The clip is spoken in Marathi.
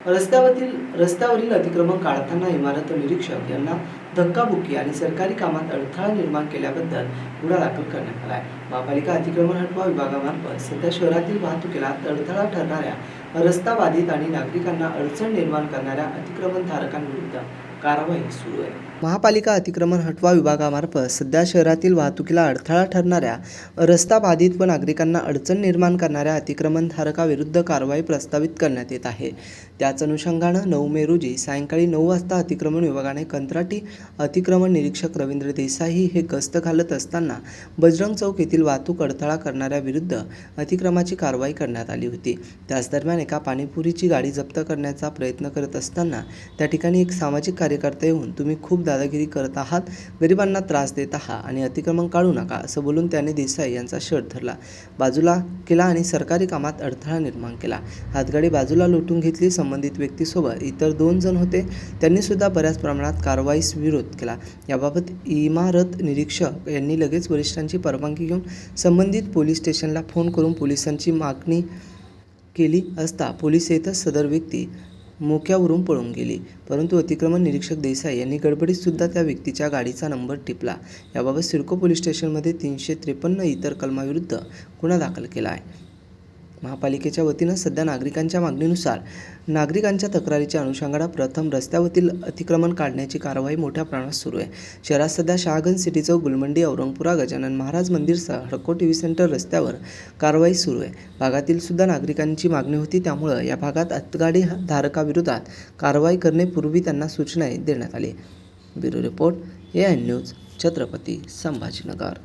रस्त्यावरील रस्त्यावरील अतिक्रमण काढताना इमारत निरीक्षक यांना धक्काबुक्की आणि सरकारी कामात अडथळा निर्माण केल्याबद्दल गुन्हा दाखल करण्यात आला आहे महापालिका अतिक्रमण हटवा विभागामार्फत सध्या शहरातील वाहतुकीला अडथळा ठरणाऱ्या रस्ता बाधित आणि नागरिकांना अडचण निर्माण करणाऱ्या अतिक्रमणधारकांविरुद्ध कारवाई सुरू आहे. महापालिका अतिक्रमण हटवा विभागामार्फत सध्या शहरातील वाहतुकीला अडथळा ठरणाऱ्या रस्ता बाधित व नागरिकांना अडचण निर्माण करणाऱ्या अतिक्रमणधारकाविरुद्ध कारवाई प्रस्तावित करण्यात येत आहे. त्याच अनुषंगानं नऊ मे रोजी सायंकाळी नऊ वाजता अतिक्रमण विभागाने कंत्राटी अतिक्रमण निरीक्षक रवींद्र देसाई हे गस्त घालत असताना बजरंग चौक येथील वाहतूक अडथळा करणाऱ्याविरुद्ध अतिक्रमाची कारवाई करण्यात आली होती. त्याच दरम्यान एका पाणीपुरीची गाडी जप्त करण्याचा प्रयत्न करत असताना त्या ठिकाणी एक सामाजिक कार्यकर्ता येऊन तुम्ही खूप दादागिरी करत आहात. गरिबांना त्रास देत आहात आणि अतिक्रमण काढू नका असं बोलून त्याने देसाई यांचा शर्ट धरला. बाजूला केला आणि सरकारी कामात अडथळा निर्माण केला. हातगाडी बाजूला लोटून घेतली संबंधित व्यक्तीसोबत. इतर दोन जण होते. त्यांनी सुद्धा बऱ्याच प्रमाणात कारवाईस विरोध केला. याबाबत इमारत निरीक्षक यांनी लगेच वरिष्ठांची परवानगी घेऊन संबंधित पोलीस स्टेशनला फोन करून पोलिसांची मागणी केली असता पोलीस येतच सदर व्यक्ती मोक्यावरून पळून गेली. परंतु अतिक्रमण निरीक्षक देसाई यांनी गडबडीतसुद्धा त्या व्यक्तीच्या गाडीचा नंबर टिपला. याबाबत सिडको पोलीस स्टेशनमध्ये तीनशे त्रेपन्न इतर कलमाविरुद्ध गुन्हा दाखल केला आहे. महापालिकेच्या वतीनं सध्या नागरिकांच्या मागणीनुसार नागरिकांच्या तक्रारीच्या अनुषंगानं प्रथम रस्त्यावरील अतिक्रमण काढण्याची कारवाई मोठ्या प्रमाणात सुरू आहे. शहरात सध्या शहागंज सिटी चौक गुलमंडी औरंगपुरा गजानन महाराज मंदिरसह हडको टी व्ही सेंटर रस्त्यावर कारवाई सुरू आहे. भागातील सुद्धा नागरिकांची मागणी होती त्यामुळं या भागात अतगाडी धारकाविरोधात कारवाई करण्यापूर्वी त्यांना सूचनाही देण्यात आली. Bureau report A I news Chhatrapati Sambhajinagar.